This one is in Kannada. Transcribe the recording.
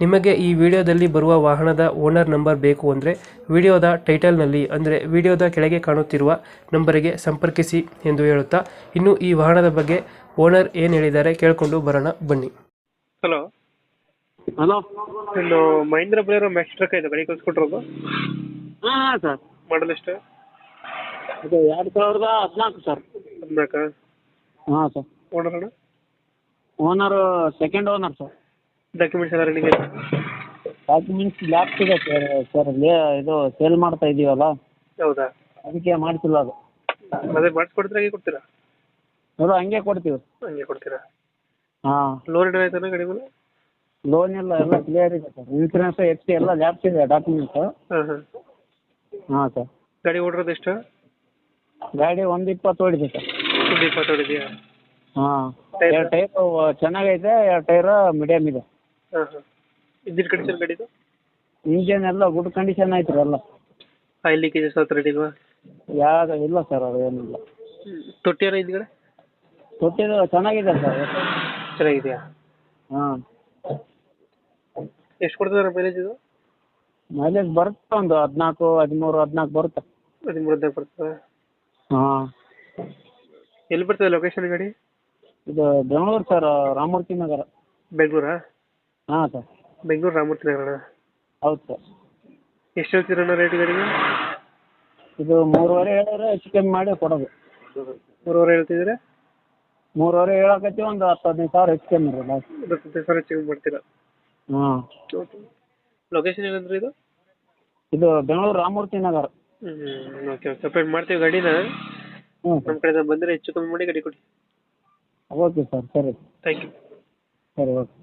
ನಿಮಗೆ ಈ ವಿಡಿಯೋದಲ್ಲಿ ಬರುವ ವಾಹನದ ಓನರ್ ನಂಬರ್ ಬೇಕು ಅಂದರೆ ವಿಡಿಯೋದ ಟೈಟಲ್ನಲ್ಲಿ ಅಂದರೆ ವಿಡಿಯೋದ ಕೆಳಗೆ ಕಾಣುತ್ತಿರುವ ನಂಬರಿಗೆ ಸಂಪರ್ಕಿಸಿ ಎಂದು ಹೇಳುತ್ತಾ ಇನ್ನು ಈ ವಾಹನದ ಬಗ್ಗೆ ಓನರ್ ಏನು ಹೇಳಿದ್ದಾರೆ ಕೇಳಿಕೊಂಡು ಬರೋಣ ಬನ್ನಿ. ಹಲೋ. ಹಲೋ. ಒಂದು ಮಹೇಂದ್ರ ಬಲೇರೋ ಮ್ಯಾಕ್ಸ್ ಟ್ರಕ್ ಇದೆ ಗಾಡಿ ಕಳ್ಸಿಕೊಟ್ರೋದು ಹಾಂ ಹಾಂ ಸರ್. ಮಾಡಲ್ ಎಷ್ಟು? ಇದು ಎರಡು ಸಾವಿರದ ಹದಿನಾಲ್ಕು ಸರ್. ಹದಿನಾಲ್ಕ? ಹಾಂ sir. Owner owner second owner sir. Documents ಎಲ್ಲ ರೆಡಿ ಡಾಕ್ಯುಮೆಂಟ್ಸ್ ಲ್ಯಾಬ್ ಇದೆ ಸರ್ ಸರ್ ಲೇ ಇದು ಸೇಲ್ ಮಾಡ್ತಾ ಇದ್ದೀವಲ್ಲ ಹೌದಾ? ಅದಕ್ಕೆ ಮಾಡ್ತಿಲ್ಲ ಅದು. ಅದೇ ಮಾಡಿಸ್ಕೊಡ್ತೀರಾ ಹಾಗೆ ಕೊಡ್ತೀರಾ? ಅದು ಹಂಗೆ ಕೊಡ್ತೀವಿ. ಹಂಗೆ ಕೊಡ್ತೀರಾ? ಹಾಂ. ಲೋನ್ ಏನಾರ ಆಯ್ತಾನ ಗಾಡಿ ಮೇಲೆ ಲೋನ್ ಎಲ್ಲ ಎಲ್ಲ ಕ್ಲಿಯರ್ ಇದೆ ಸರ್ ಇನ್ಸೂರೆನ್ಸ್ ಎಫ್ ಸಿ ಎಲ್ಲ ಲ್ಯಾಪ್ಸ್ ಇದೆ ಡಾಕ್ಯುಮೆಂಟ್ಸ್ ಹಾಂ ಹಾಂ. ಹಾಂ ಸರ್ ಗಾಡಿ ಓಡಿರೋದು ಎಷ್ಟು? ಗಾಡಿ ಒಂದು ಇಪ್ಪತ್ತು ಓಡಿದೆ ಸರ್ ಒಂದು ಓಡಿದೆ ಹಾ. ಹಾಂ? ಎರಡು ಟೈರು ಚೆನ್ನಾಗೈತೆ ಎರಡು ಟೈರು ಮೀಡಿಯಮ್ ಇದೆ. ಹಾಂ ಹಾಂ. ಇಂಜಿನ್ ಕಂಡೀಷನ್ ಗಾಡಿದು? ಇಂಜಿನ್ ಎಲ್ಲ ಗುಡ್ ಕಂಡೀಷನ್ ಐತ್ರಿ ಎಲ್ಲ. ಆಯಿಲ್ ಲೀಕೇಜಸ್ ಹತ್ರ ರೆಡಿ ಇಲ್ವಾ ಯಾವ ಇಲ್ಲ ಸರ್ ಅದು ಏನಿಲ್ಲ. ತೊಟ್ಟಿ ಏನೋ ಹಿಂದ್ಗಡೆ? ತೊಟ್ಟಿದು ಚೆನ್ನಾಗಿದೆ ಸರ್. ಚೆನ್ನಾಗಿದೆಯಾ? ಹಾಂ. ಎಷ್ಟು ಕೊಡ್ತದೆ ಮೈಲೇಜ್ ಇದು? ಮೈಲೇಜ್ ಬರುತ್ತೆ ಒಂದು ಹದಿನಾಲ್ಕು ಹದಿಮೂರು ಹದಿನಾಲ್ಕು ಬರುತ್ತೆ. ಹದಿಮೂರು ಹದಿನಾಲ್ಕು ಬರ್ತದೆ? ಹಾಂ. ಎಲ್ಲಿ ಬರ್ತದೆ ಲೊಕೇಶನ್ ಗಾಡಿ? ಇದು ಬೆಂಗಳೂರು ಸರ್ ರಾಮಮೂರ್ತಿ ನಗರ. ಬೆಂಗಳೂರಾ? ಹಾಂ ಸರ್. ಬೆಂಗಳೂರು ರಾಮಮೂರ್ತಿ ನಗರ ಹೌದು ಸರ್. ಎಷ್ಟು ಹೇಳ್ತೀರಣ್ಣ ರೇಟ್ ಗಾಡಿಗೆ? ಇದು ಮೂರುವರೆ ಹೇಳಿದ್ರೆ ಹೆಚ್ಚು ಕಮ್ಮಿ ಮಾಡಿ ಕೊಡೋದು. ಮೂರುವರೆ ಹೇಳ್ತಿದ್ರೆ ಮೂರುವರೆ ಹೇಳಕತ್ತಿ ಒಂದು ಹತ್ತು ಹದಿನೈದು ಸಾವಿರ ಹೆಚ್ಚು ಕಮ್ಮಿ ಇರೋಲ್ಲ ಸಾವಿರ ಚೆಕ್ ಮಾಡ್ತೀರಾ? ಹಾಂ. ಲೊಕೇಶನ್ ಏನಂದ್ರೆ ಇದು? ಇದು ಬೆಂಗಳೂರು ರಾಮಮೂರ್ತಿ ನಗರ. ಹ್ಞೂ ಓಕೆ ಓಕೆ. ಸಪ್ರೇಟ್ ಮಾಡ್ತೀವಿ ಗಾಡಿನ. ಹ್ಞೂ ನಮ್ಮ ಕಡೆಯಿಂದ ಬಂದರೆ ಹೆಚ್ಚು ಕಮ್ಮಿ ಮಾಡಿ ಗಾಡಿ ಕೊಡಿ. ಓಕೆ ಸರ್ ಸರಿ. ಥ್ಯಾಂಕ್ ಯು ಸರಿ ಓಕೆ.